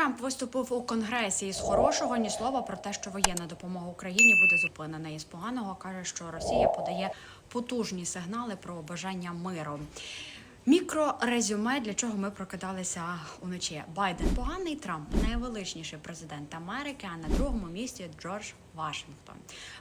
Трамп виступив у конгресі із хорошого ні слова про те, що воєнна допомога Україні буде зупинена. І з поганого каже, що Росія подає потужні сигнали про бажання миру. Мікрорезюме, для чого ми прокидалися уночі. Байден поганий Трамп найвеличніший президент Америки. А на другому місці Джордж Вашингтон.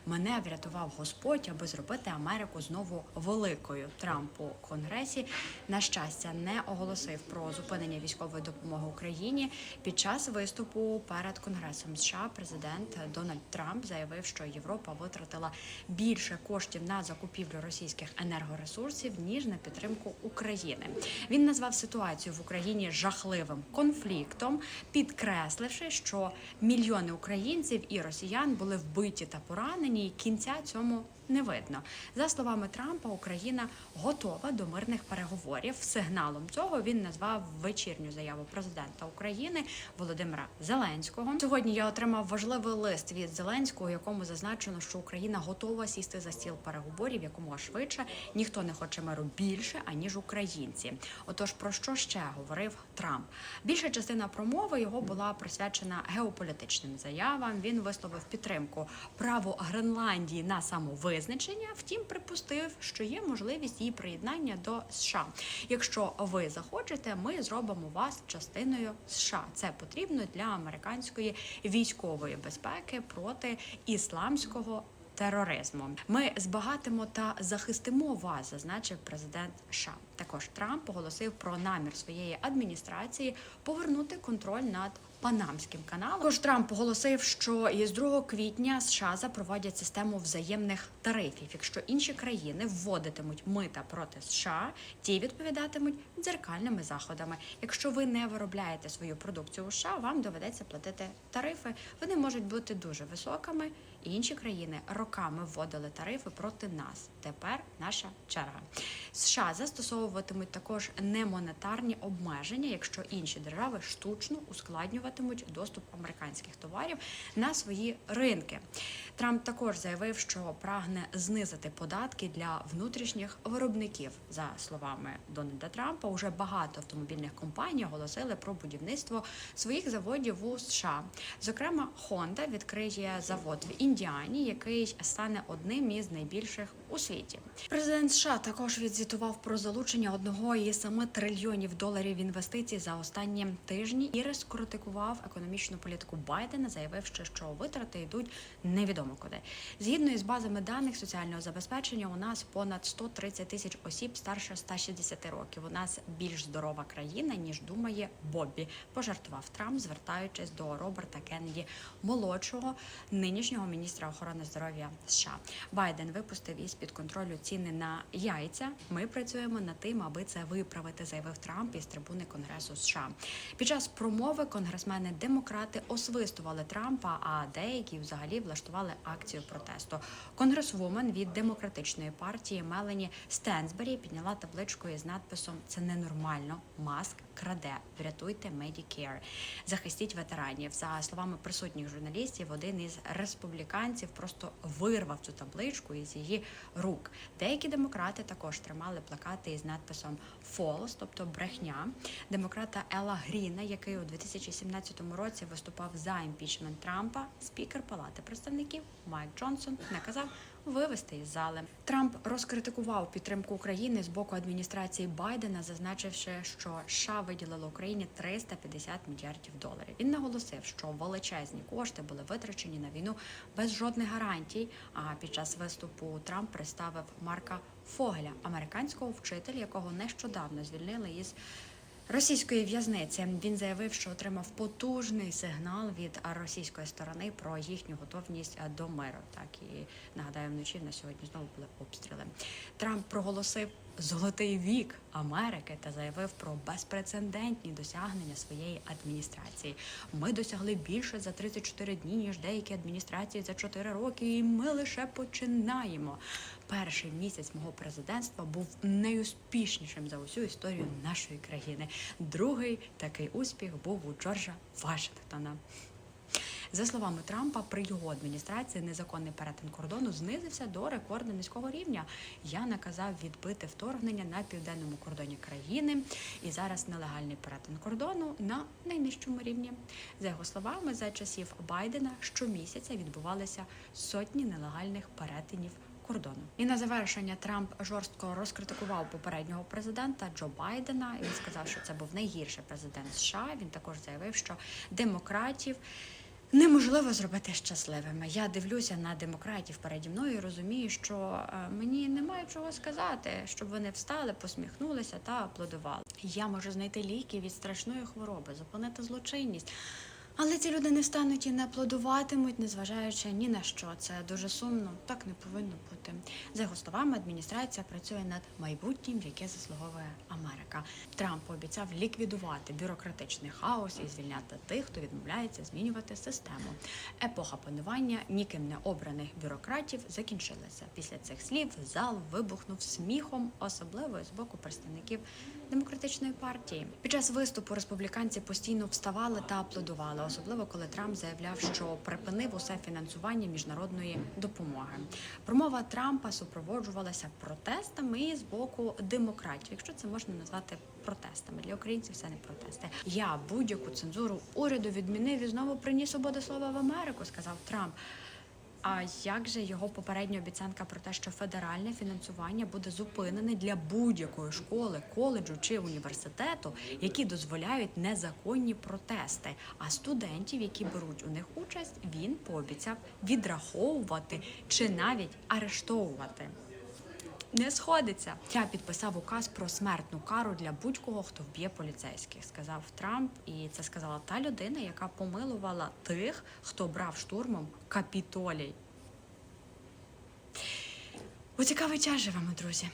Мене врятував Господь, аби зробити Америку знову великою. Трамп у конгресі на щастя не оголосив про зупинення військової допомоги Україні. Під час виступу перед конгресом США президент Дональд Трамп заявив, що Європа витратила більше коштів на закупівлю російських енергоресурсів ніж на підтримку України. Він назвав ситуацію в Україні жахливим конфліктом, підкресливши, що мільйони українців і росіян були вбиті та поранені, і кінця цьому не видно. За словами Трампа, Україна готова до мирних переговорів. Сигналом цього він назвав вечірню заяву президента України Володимира Зеленського. Сьогодні я отримав важливий лист від Зеленського, у якому зазначено, що Україна готова сісти за стіл переговорів якомога швидше. Ніхто не хоче миру більше аніж українці. Отож, про що ще говорив Трамп? Більша частина промови його була присвячена геополітичним заявам. Він висловив підтримку праву Гренландії на самовизначення. Втім, припустив, що є можливість її приєднання до США. Якщо ви захочете, ми зробимо вас частиною США. Це потрібно для американської військової безпеки проти ісламського. Тероризму ми збагатимо та захистимо вас, зазначив президент США. Також Трамп оголосив про намір своєї адміністрації повернути контроль над Панамським каналом. Також Трамп оголосив, що із 2 квітня США запровадять систему взаємних тарифів. Якщо інші країни вводитимуть мита проти США, ті відповідатимуть дзеркальними заходами. Якщо ви не виробляєте свою продукцію у США, вам доведеться платити тарифи. Вони можуть бути дуже високими. Інші країни роками вводили тарифи проти нас. Тепер наша черга. США застосовуватимуть також немонетарні обмеження, якщо інші держави штучно ускладнюватимуть доступ американських товарів на свої ринки. Трамп також заявив, що прагне знизити податки для внутрішніх виробників. За словами Дональда Трампа, уже багато автомобільних компаній оголосили про будівництво своїх заводів у США. Зокрема, Honda відкриє завод в Індіані, який стане одним із найбільших у світі. Президент США також відзвітував про залучення одного із 7 трильйонів доларів інвестицій за останні тижні і розкритикував економічну політику Байдена, заявивши, що витрати йдуть невідомо куди. Згідно із базами даних соціального забезпечення, у нас понад 130 тисяч осіб старше 160 років. У нас більш здорова країна ніж думає Боббі. Пожартував Трамп, звертаючись до Роберта Кеннеді молодшого нинішнього міністра охорони здоров'я США. Байден випустив із під контролю ціни на яйця. Ми працюємо над тим, аби це виправити, заявив Трамп із трибуни Конгресу США. Під час промови конгресмени демократи освистували Трампа, а деякі взагалі влаштували акцію протесту. Конгресвумен від демократичної партії Мелані Стенсбері підняла табличку із надписом Це ненормально. Маск краде. Врятуйте Medicare. Захистіть ветеранів. За словами присутніх журналістів, один із республіканців просто вирвав цю табличку із її рук. Деякі демократи також тримали плакати із надписом «False», тобто брехня. Демократа Ела Гріна, який у 2017 році виступав за імпічмент Трампа, спікер Палати представників Майк Джонсон наказав вивести із зали. Трамп розкритикував підтримку України з боку адміністрації Байдена, зазначивши, що США виділило Україні 350 мільярдів доларів. Він наголосив, що величезні кошти були витрачені на війну без жодних гарантій. А під час виступу Трамп представив Марка Фогеля, американського вчителя, якого нещодавно звільнили із російської в'язниці. Він заявив, що отримав потужний сигнал від російської сторони про їхню готовність до миру. Так і нагадаю, вночі на сьогодні знову були обстріли. Трамп проголосив золотий вік Америки та заявив про безпрецедентні досягнення своєї адміністрації. Ми досягли більше за 34 дні ніж деякі адміністрації за 4 роки, і ми лише починаємо. Перший місяць мого президентства був найуспішнішим за усю історію нашої країни. Другий такий успіх був у Джорджа Вашингтона. За словами Трампа, при його адміністрації незаконний перетин кордону знизився до рекордно низького рівня. Я наказав відбити вторгнення на південному кордоні країни, і зараз нелегальний перетин кордону на найнижчому рівні. За його словами, за часів Байдена щомісяця відбувалися сотні нелегальних перетинів кордону. І на завершення Трамп жорстко розкритикував попереднього президента Джо Байдена. І Він сказав, що це був найгірший президент США. Він також заявив, що демократів. Неможливо зробити щасливими. Я дивлюся на демократів переді мною і розумію, що е, мені немає чого сказати, щоб вони встали, посміхнулися та аплодували. Я можу знайти ліки від страшної хвороби, зупинити злочинність. Але ці люди не встануть і не аплодуватимуть, незважаючи ні на що. Це дуже сумно. Так не повинно бути. За його словами, адміністрація працює над майбутнім, яке заслуговує Америка. Трамп пообіцяв ліквідувати бюрократичний хаос і звільняти тих, хто відмовляється змінювати систему. Епоха панування ніким не обраних бюрократів закінчилася. Після цих слів зал вибухнув сміхом, особливо з боку представників демократичної партії. Під час виступу республіканці постійно вставали та аплодували, особливо коли Трамп заявляв, що припинив усе фінансування міжнародної допомоги. Промова Трампа супроводжувалася протестами з боку демократів, якщо це можна назвати протестами. Для українців це не протести. Я будь-яку цензуру уряду відмінив і знову приніс свободу слова в Америку, сказав Трамп. А як же його попередня обіцянка про те, що федеральне фінансування буде зупинене для будь-якої школи, коледжу чи університету, які дозволяють незаконні протести? А студентів, які беруть у них участь, він пообіцяв відраховувати чи навіть арештовувати. Не сходиться. Я підписав указ про смертну кару для будь-кого, хто вб'є поліцейських, сказав Трамп. І це сказала та людина, яка помилувала тих, хто брав штурмом капітолій. У цікавий час живемо, друзі.